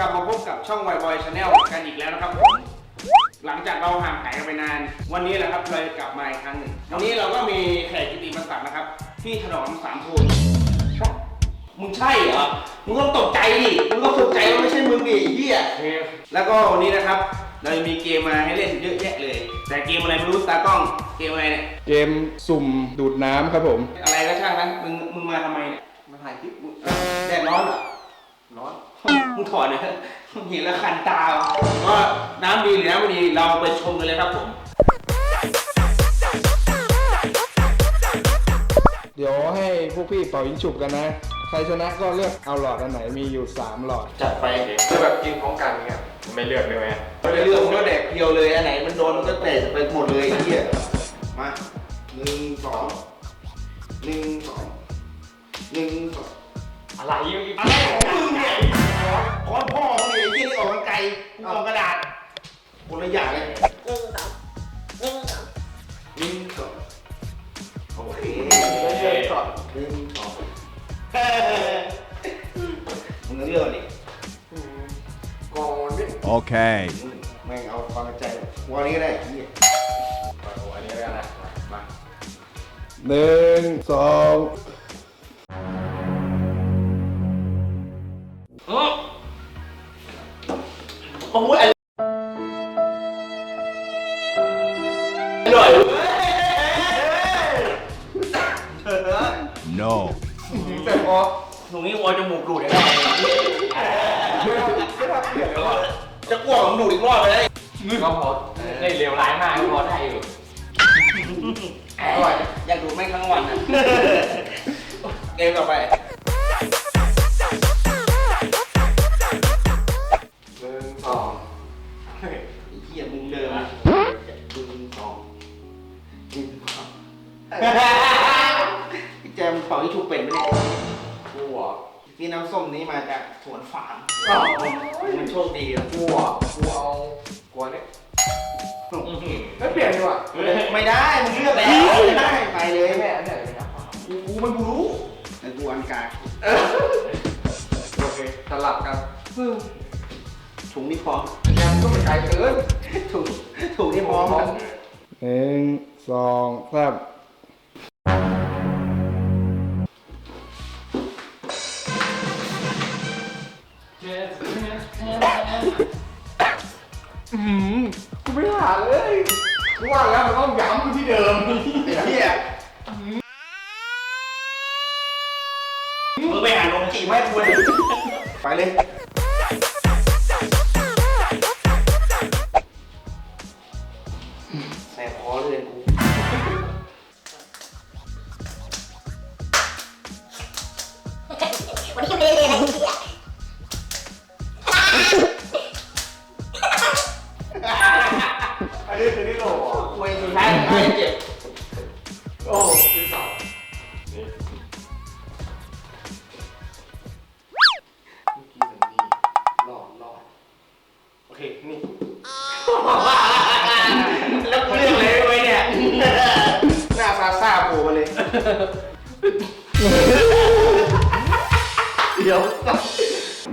กลับมาพบกับช่อง y Boy Channel กันอีกแล้วนะครับผมหลังจากเราห่างหายกันไปนาน วันนี้แหละครับเลยกลับมาอีกครั้งหนึ่งวันนี้เราก็มีแขกกิติมศักดิ์นะครับที่ถนอมสามพูนมึงใช่เหรอมึงต้องตกใจดิมึงต้องตกใจว่าไม่ใช่มึงดิไอ้เฮียแล้วก็วันนี้นะครับ เราจะมีเกมมาให้เล่นเยอะแยะเลย แต่เกมอะไรไม่รู้ตากล้องเกมอะไรเนี่ยเกมสุ่มดูดน้ำครับผม อะไรก็ช่างนะมึงมึงมาทำไมเนี่ยมาถ่ายคลิปมึงเอ้าแดดร้อนเหรอร้อน มึงถอดเลยมึงเห็นแล้วคันตาก็น้ำดีหรือน้ำไม่ดีเราไปชมกันเลยครับผม เดี๋ยวให้พวกพี่เป่ายิงฉุบกันนะ ใครชนะก็เลือกเอาหลอดอันไหนมีอยู่ 3 หลอด จัดไปคือแบบกินพร้อมกันเงี้ยไม่เลือกเลยไหมไม่ได้เรื่องมันก็แดกเพียวเลยอันไหนมันโดนมันก็แตกไปหมดเลยไอ้เหี้ยมาหนึ่งสองหนึ่งสองหนึ่งสองอะไรอยู่อีกอะไรของมึงเนี่ย ขอพ่อมึงเนี่ยไอ้เหี้ยนี่ออกกันไกลออกกระดาษคนละอย่างเลยหนึ่งสองหนึ่งสองหนึ่งสองโอเคหนึ่งสองหนึ่งสองเฮ้ยมึงเลือกดิก่อนนี่ Okay. แม่งเอาความใจวันนี้ก็ได้ไอ้เหี้ยอันนี้แล้วกันนะมาหนึ่งสอง No. แต่พอตรงนี้วอจมูกดูดได้ไหมจะกลัวผมดูดอีกรอบไปเลยก็พอได้เร็วร้ายมากก็พอได้อยู่อร่อยอยากดูดไม่ทั้งวันนะเกมต่อไป มันโชคดีแล้วกูอะกูเอากวนนี่ไม่เปลี่ยนดีกว่าไม่ได้มึงเลือกแล้วไม่ได้ไปเลยแม่อันไหนเป็นน้ำเปล่ากูกูมันกูรู้แต่กูอันกลางโอเคสลับกันถุงนี่พร้อมยังก็ไม่ไกลเกิน ถุงถุงนี่พร้อมหนึ่งสองสาม อืมกูไม่หาเลยกูว่าแล้วมันต้องย้ำกูที่เดิมไอ้เหี้ยมึงไปหานมจีบให้กูเลยไปเลย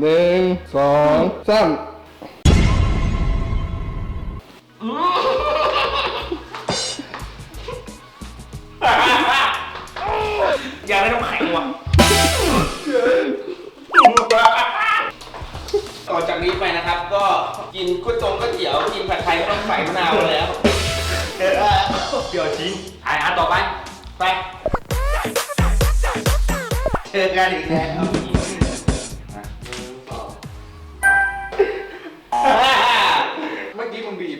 หนึ่งสองสามอยากได้น้ำแข็งว่ะต่อจากนี้ไปนะครับ ก็กินก๋วยตงก๋วยเตี๋ยวกินผัดไทยไม่ต้องใส่มะนาวแล้วเออเดี๋ยวทิ้งถ่ายอันต่อไป ไปเจอกันอีกแล้ว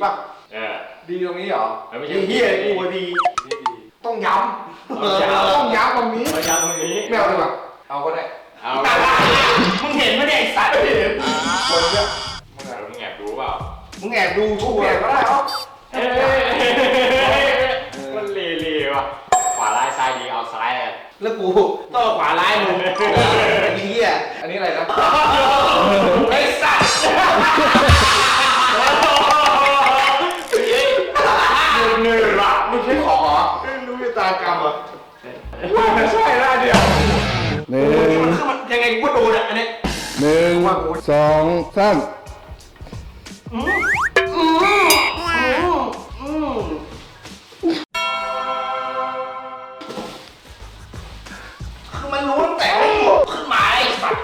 ป่ะ เออดีตรงนี้เหรอมันไม่ใช่ไอ้เหี้ยกูดีนี่ดี ต้องย้ำต้องย้ำตรงนี้เราย้ำตรงนี้ไม่เอาดีกว่าเอาก็ได้เอามึงเห็นไหมเนี่ยไอ้สัตว์คนเนี้ยมึงอะมึงแอบรู้เปล่ามึงแอบดูกูกูเปลี่ยนก็ได้เอ้าเฮ้ยมันเละๆว่ะขวาร้ายซ้ายดีเอาซ้ายอะแล้วกูต้องเอาขวาร้ายมึงไอ้เหี้ยอันนี้อะไรนะไอ้สัตว์ เนื้อละมึงใช่ของเหรอ รู้ชะตากรรมเหรอ ว่าไม่ใช่ละเดียวหนึ่งมันยังไงกูก็ดูนี่ยอันนี้หนึ่งสองสามคือมันรู้ตั้งแต่ว่าขึ้นมาไอ้สัตว์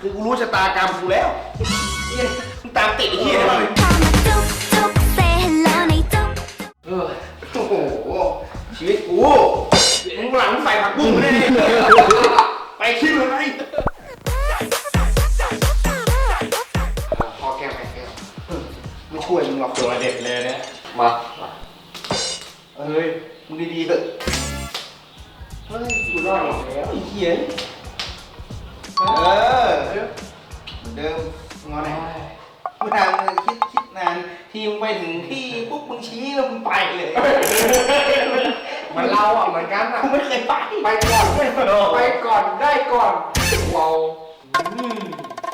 คือกูรู้ชะตากรรมกูแล้วเหี้ยมึงตามติดไอ้เหี้ยได้ไคิดเลยพอแก้วแม่แก้วไม่ช่วยมึงหรอกตัวเด็ดเลยเนี่ยมาเฮ้ยมึงดีๆเถอะเฮ้ยกูรอดแล้วไอ้เหี้ยเออเหมือนเดิมงอนไหนเมื่อนานมึงคิดคิดนานทีมงไปถึงที่ปุ๊บมึงชี้แล้วมึงไปเลยเห มือนเราอะเหมือนกันอะ กูไม่เคยไป ไปก่อนไปก่อนได้ก่อนวอลอืม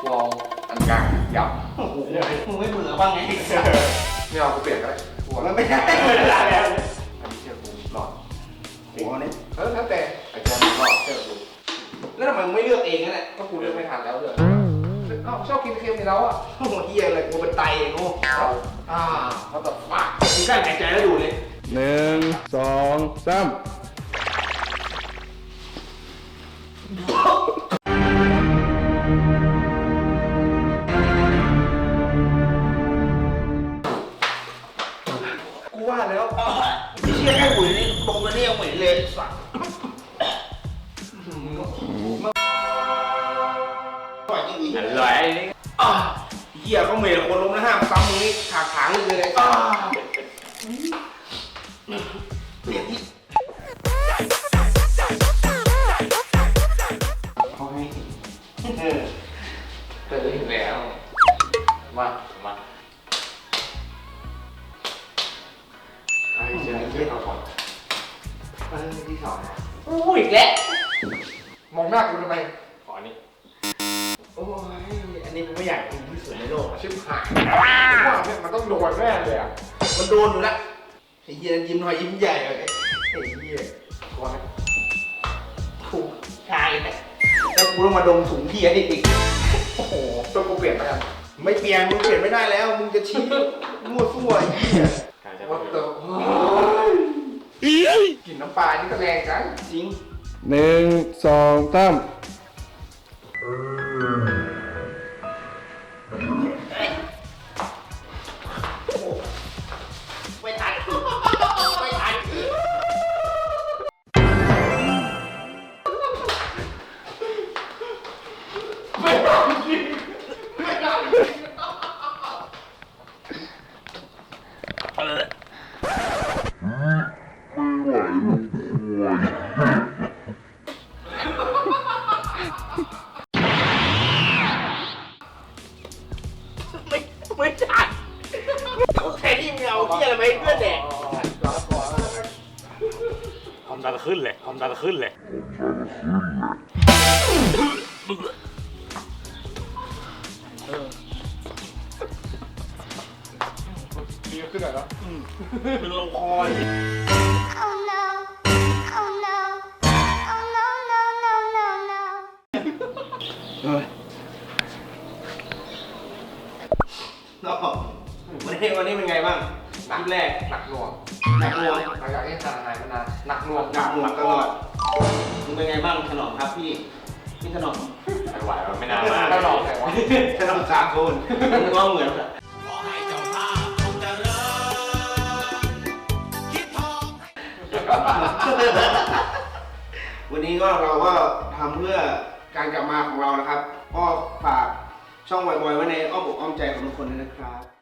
วอลอันกลางยับโอ้โหมึงไม่เบื่อบ้างไงไม่เอากูเปลี่ยนก็ได้หัวมัแล้วนไม่ได้ไม่ได้แล้วอันนี้เชื่อกูหลอดหัวเนี่ยเออแล้วแต่ไอ้แกมหลอดเชื่อกูแล้วทำไมมึงไม่เลือกเองนั่นแหละก็กูเลือกไม่ทันแล้วเลยเอ้าชอบกินเค็มนี่แล้วอะโอ้โหเฮียอะไรกูเป็นไตเองโอ้เอ้าอ่าเขาตบฟักมึงกล้าหายใจแล้วดูเลย หนึ่งสองสามกูว่าแล้วไม่เชื่อแค่หุ่นนี่ตรงกันนี่ยังเหม็นเลยสัตว์ปล่อยจริงอร่อยไอ้นี่ๆอ่าเฮียเขาเหม็นคนล้มแล้วห้ามซ้ำมึงนี่ขาขางเลยเลยอ่า ยอันนี้กูไม่อยากกินที่สุดในโลกอะชิบหายว่าเนี่ยมันต้องโดนแน่เลยอะมันโดนอยู่แล้วไอ้เหี้ยยิ้มหน่อยยิ้มใหญ่เลยไอ้เหี้ยกลัวไหมถูกชายเนี่ยแล้วกูต้องมาดมถุงเทียนี่อีกโอ้โหตัวกูเปลี่ยนไปยังไม่เปลี่ยนมึงเปลี่ยนไม่ได้แล้ว มึงจะชี้มั่วซั่วไอ้เหี้ยกายจะว่าไปตัวกลิ่นน้ำปลานี่ก็แรงจังจริงหนึ่งสองสามไม่ ความดันขึ้นเลย ดีขึ้นหน่อยแล้วเป็นลงคอเลย Oh no Oh no Oh no no no no no เฮ้ยน้องวันนี้วันนี้เป็นไงบ้างคลิปแรกหนักหน่วง หนักหน่วงหลังจากที่ทานหายมานานหนักหน่วงหนักหน่วงตลอดมึงเป็นไงบ้างถนอมครับพี่พี่ถนอมไม่ไหวมันไม่นานมากก็หลอกไหนวะถนอมสามคนมึงว่าเหมือนวันนี้ก็เราก็ทำเพื่อการกลับมาของเรานะครับ ก็ฝากช่องบอยๆไว้ในอ้อมอกอ้อมใจของทุกคนด้วยนะครับ